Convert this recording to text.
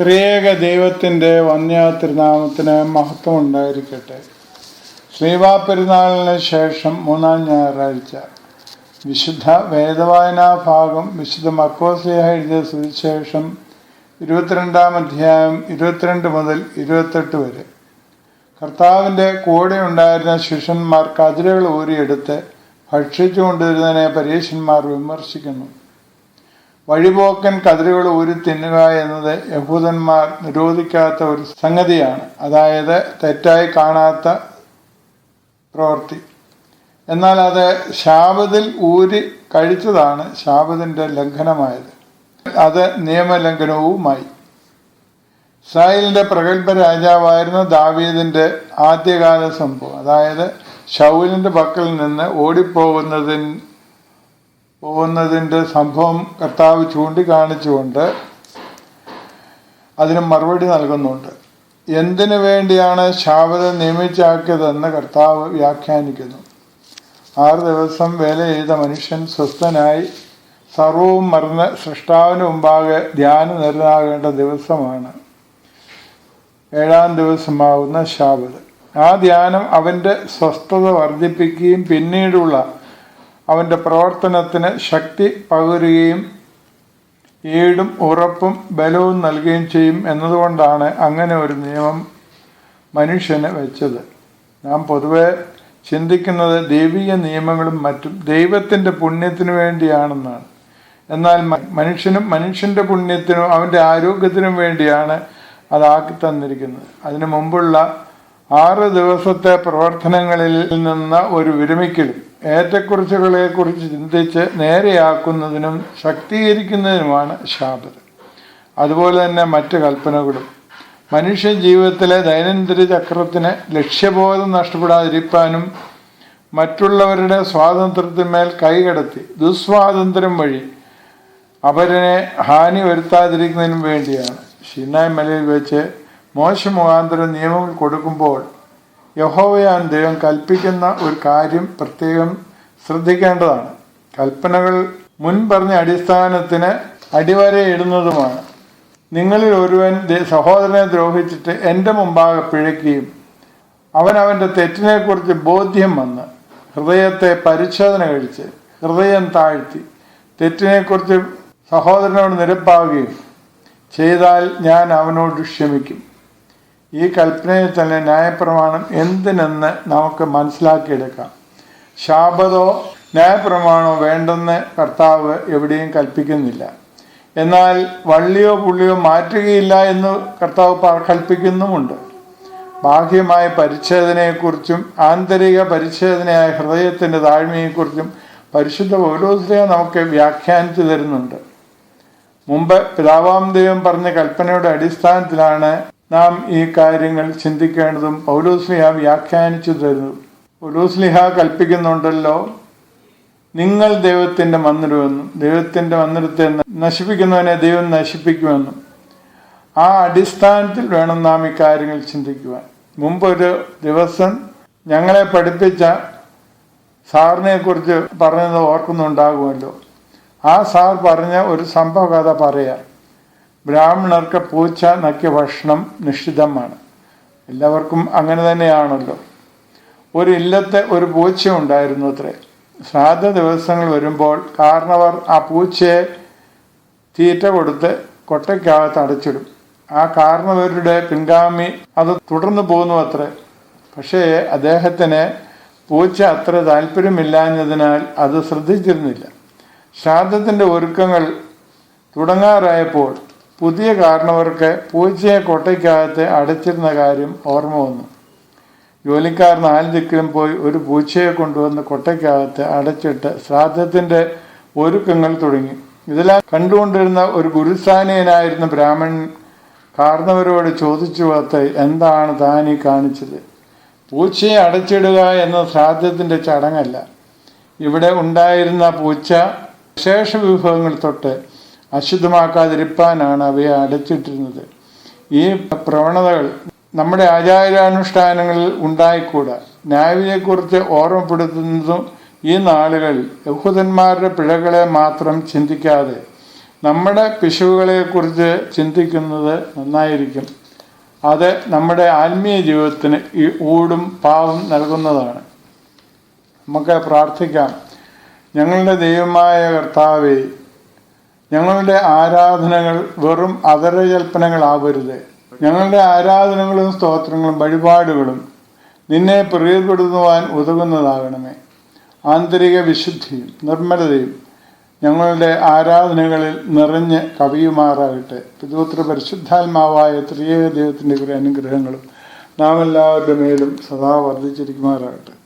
ത്രിയേക ദൈവത്തിന്റെ വന്യ തിരുനാമത്തിന് മഹത്വം ഉണ്ടായിരിക്കട്ടെ. ശ്രീവാ പെരുന്നാളിന് ശേഷം മൂന്നാം ഞായറാഴ്ച. വിശുദ്ധ വേദവായനാ ഭാഗം വിശുദ്ധ മക്കോസിയ എഴുതിയ സുവിശേഷം ഇരുപത്തിരണ്ടാം അധ്യായം ഇരുപത്തിരണ്ട് മുതൽ ഇരുപത്തെട്ട് വരെ. കർത്താവിന്റെ കൂടെ ഉണ്ടായിരുന്ന ശിഷ്യന്മാർ കതിരുകൾ ഊരിയെടുത്ത് ഭക്ഷിച്ചുകൊണ്ടിരുന്നതിനെ പരീക്ഷന്മാർ വിമർശിക്കുന്നു. വഴിപോക്കൻ കതിരുകൾ ഊരി തിന്നുക എന്നത് യഹൂദന്മാർ നിരോധിക്കാത്ത ഒരു സംഗതിയാണ്. അതായത് തെറ്റായി കാണാത്ത പ്രവൃത്തി. എന്നാൽ അത് ശാപതിൽ ഊരി കഴിച്ചതാണ് ശാപതിന്റെ ലംഘനമായത്. അത് നിയമലംഘനവുമായി. ഇസ്രായേലിന്റെ പ്രഗത്ഭ രാജാവായിരുന്ന ദാവീദിന്റെ ആദ്യകാല സംഭവം. അതായത് ഷൗലിന്റെ പക്കൽ നിന്ന് ഓടിപ്പോകുന്നതിന് പോകുന്നതിന്റെ സംഭവം കർത്താവ് ചൂണ്ടിക്കാണിച്ചുകൊണ്ട് അതിന് മറുപടി നൽകുന്നുണ്ട്. എന്തിനു വേണ്ടിയാണ് ശാപതം നിയമിച്ചാക്കിയതെന്ന് കർത്താവ് വ്യാഖ്യാനിക്കുന്നു. ആറ് ദിവസം വേല ചെയ്ത മനുഷ്യൻ സ്വസ്ഥനായി സർവവും മറന്ന് സൃഷ്ടാവിന് മുമ്പാകെ ധ്യാനനിരനാകേണ്ട ദിവസമാണ്. ഏഴാം ദിവസമാവുന്ന ശാപത്. ആ ധ്യാനം അവന്റെ സ്വസ്ഥത വർദ്ധിപ്പിക്കുകയും പിന്നീടുള്ള അവന്റെ പ്രവർത്തനത്തിന് ശക്തി പകരുകയും ഈടും ഉറപ്പും ബലവും നൽകുകയും ചെയ്യും എന്നതുകൊണ്ടാണ് അങ്ങനെ ഒരു നിയമം മനുഷ്യന് വെച്ചത്. നാം പൊതുവെ ചിന്തിക്കുന്നത് ദൈവിക നിയമങ്ങളും മറ്റും ദൈവത്തിന്റെ പുണ്യത്തിനു വേണ്ടിയാണെന്നാണ്. എന്നാൽ മനുഷ്യനും മനുഷ്യന്റെ പുണ്യത്തിനും അവന്റെ ആരോഗ്യത്തിനും വേണ്ടിയാണ് അതാക്കി തന്നിരിക്കുന്നത്. അതിനു മുമ്പുള്ള ആറ് ദിവസത്തെ പ്രവർത്തനങ്ങളിൽ നിന്ന് ഒരു വിരമിക്കലും ഏറ്റക്കുറിച്ചുകളെക്കുറിച്ച് ചിന്തിച്ച് നേരെയാക്കുന്നതിനും ശക്തീകരിക്കുന്നതിനുമാണ് ശാപത് അതുപോലെ തന്നെ മറ്റ് കൽപ്പനകളും. മനുഷ്യ ജീവിതത്തിലെ ദൈനംദിന ചക്രത്തിന് ലക്ഷ്യബോധം നഷ്ടപ്പെടാതിരിക്കാനും മറ്റുള്ളവരുടെ സ്വാതന്ത്ര്യത്തിന്മേൽ കൈകടത്തി ദുസ്വാതന്ത്ര്യം വഴി അവരനെ ഹാനി വരുത്താതിരിക്കുന്നതിനും വേണ്ടിയാണ്. ഷിനായ് മലയിൽ വെച്ച് മോശ മുഖാന്തരം നിയമങ്ങൾ കൊടുക്കുമ്പോൾ യഹോവയാൻ ദൈവം കൽപ്പിക്കുന്ന ഒരു കാര്യം പ്രത്യേകം ശ്രദ്ധിക്കേണ്ടതാണ്. കൽപ്പനകൾ മുൻ പറഞ്ഞ അടിസ്ഥാനത്തിന് അടിവരയിടുന്നതുമാണ് നിങ്ങളിൽ ഒരുവൻ സഹോദരനെ ദ്രോഹിച്ചിട്ട് എന്റെ മുമ്പാകെ പിഴയ്ക്കുകയും അവൻ അവന്റെ തെറ്റിനെക്കുറിച്ച് ബോധ്യം വന്ന് ഹൃദയത്തെ പരിശോധന കഴിച്ച് ഹൃദയം താഴ്ത്തി തെറ്റിനെക്കുറിച്ച് സഹോദരനോട് നിരപ്പാവുകയും ചെയ്താൽ ഞാൻ അവനോട് ക്ഷമിക്കും. ഈ കൽപ്പനയിൽ തന്നെ ന്യായപ്രമാണം എന്തിനെന്ന് നമുക്ക് മനസ്സിലാക്കിയെടുക്കാം. ശാപതോ ന്യായപ്രമാണോ വേണ്ടെന്ന് കർത്താവ് എവിടെയും കൽപ്പിക്കുന്നില്ല. എന്നാൽ വള്ളിയോ പുള്ളിയോ മാറ്റുകയില്ല എന്ന് കർത്താവ് കൽപ്പിക്കുന്നുമുണ്ട്. ബാഹ്യമായ പരിച്ഛേദനയെക്കുറിച്ചും ആന്തരിക പരിച്ഛേദനയായ ഹൃദയത്തിന്റെ താഴ്മയെക്കുറിച്ചും പരിശുദ്ധ പൗലോസ്ലിയ നമുക്ക് വ്യാഖ്യാനിച്ചു തരുന്നുണ്ട്. മുമ്പ് പിതാവാം ദൈവം പറഞ്ഞ കൽപ്പനയുടെ അടിസ്ഥാനത്തിലാണ് നാം ഈ കാര്യങ്ങൾ ചിന്തിക്കേണ്ടതും പൗലോസ്ലിഹ വ്യാഖ്യാനിച്ചു തരുന്നതും പൗലോസ്ലിഹ കൽപ്പിക്കുന്നുണ്ടല്ലോ. നിങ്ങൾ ദൈവത്തിന്റെ മന്ദിരമെന്നും ദൈവത്തിന്റെ മന്ദിരത്തെ നശിപ്പിക്കുന്നവനെ ദൈവം നശിപ്പിക്കുമെന്നും. ആ അടിസ്ഥാനത്തിൽ വേണം നാം ഈ കാര്യങ്ങൾ ചിന്തിക്കുവാൻ. മുമ്പൊരു ദിവസം ഞങ്ങളെ പഠിപ്പിച്ച സാറിനെക്കുറിച്ച് പറഞ്ഞത് ഓർക്കുന്നുണ്ടാകുമല്ലോ. ആ സാർ പറഞ്ഞ ഒരു സംഭവ കഥ പറയാം. ബ്രാഹ്മണർക്ക് പൂച്ച നക്കിയ ഭക്ഷണം നിഷിദ്ധമാണ്. എല്ലാവർക്കും അങ്ങനെ തന്നെയാണല്ലോ. ഒരു ഇല്ലത്തെ ഒരു പൂച്ച ഉണ്ടായിരുന്നു അത്രേ ശ്രാദ്ധ ദിവസങ്ങൾ വരുമ്പോൾ കാരണവർ ആ പൂച്ചയെ തീറ്റ കൊടുത്ത് കൊട്ടയ്ക്കകത്ത് അടച്ചിടും. ആ കാരണവരുടെ പിൻഗാമി അത് തുടർന്നു പോകുന്നു അത്രേ പക്ഷേ അദ്ദേഹത്തിന് പൂച്ച അത്ര താല്പര്യമില്ലാഞ്ഞതിനാൽ അത് ശ്രദ്ധിച്ചിരുന്നില്ല. ശ്രാദ്ധത്തിന്റെ ഒരുക്കങ്ങൾ തുടങ്ങാറായപ്പോൾ പുതിയ കാരണവർക്ക് പൂച്ചയെ കൊട്ടയ്ക്കകത്ത് അടച്ചിരുന്ന കാര്യം ഓർമ്മ വന്നു. ജോലിക്കാർ നാല് ദിക്കിലും പോയി ഒരു പൂച്ചയെ കൊണ്ടുവന്ന് കൊട്ടയ്ക്കകത്ത് അടച്ചിട്ട് ശ്രാദ്ധത്തിന്റെ ഒരുക്കങ്ങൾ തുടങ്ങി. ഇതെല്ലാം കണ്ടുകൊണ്ടിരുന്ന ഒരു ഗുരുസ്ഥാനീയനായിരുന്ന ബ്രാഹ്മണൻ കാർന്നവരോട് ചോദിച്ചു വത്ത് എന്താണ് താൻ ഈ കാണിച്ചത്? പൂച്ചയെ അടച്ചിടുക എന്ന ശ്രാദ്ധത്തിന്റെ ചടങ്ങല്ല. ഇവിടെ ഉണ്ടായിരുന്ന പൂച്ച വിശേഷ വിഭവങ്ങൾ തൊട്ട് അശുദ്ധമാക്കാതിരിപ്പാനാണ് അവയെ അടച്ചിട്ടിരുന്നത്. ഈ പ്രവണതകൾ നമ്മുടെ ആചാരാനുഷ്ഠാനങ്ങളിൽ ഉണ്ടായിക്കൂടാ. ന്യായവിനെക്കുറിച്ച് ഓർമ്മപ്പെടുത്തുന്നതും ഈ നാളുകൾ യഹൂദന്മാരുടെ പിഴകളെ മാത്രം ചിന്തിക്കാതെ നമ്മുടെ പിശുകളെക്കുറിച്ച് ചിന്തിക്കുന്നത് നന്നായിരിക്കും. അത് നമ്മുടെ ആത്മീയ ജീവിതത്തിന് ഈ ഊടും പാവും നൽകുന്നതാണ്. നമുക്ക് പ്രാർത്ഥിക്കാം. ഞങ്ങളുടെ ദൈവമായ കർത്താവേ ഞങ്ങളുടെ ആരാധനകൾ വെറും അതരകൽപ്പനകളാവരുത് ഞങ്ങളുടെ ആരാധനകളും സ്തോത്രങ്ങളും വഴിപാടുകളും നിന്നെ പ്രിയപ്പെടുത്തുവാൻ ഉതകുന്നതാകണമേ. ആന്തരിക വിശുദ്ധിയും നിർമ്മലതയും ഞങ്ങളുടെ ആരാധനകളിൽ നിറഞ്ഞ് കവിയുമാറാകട്ടെ. പിതൃത്ര പരിശുദ്ധാത്മാവായ ത്രിയേക ദൈവത്തിന്റെ അനുഗ്രഹങ്ങളും നാം എല്ലാവരുടെ മേലും സദാ വർദ്ധിച്ചിരിക്കുമാറാകട്ടെ.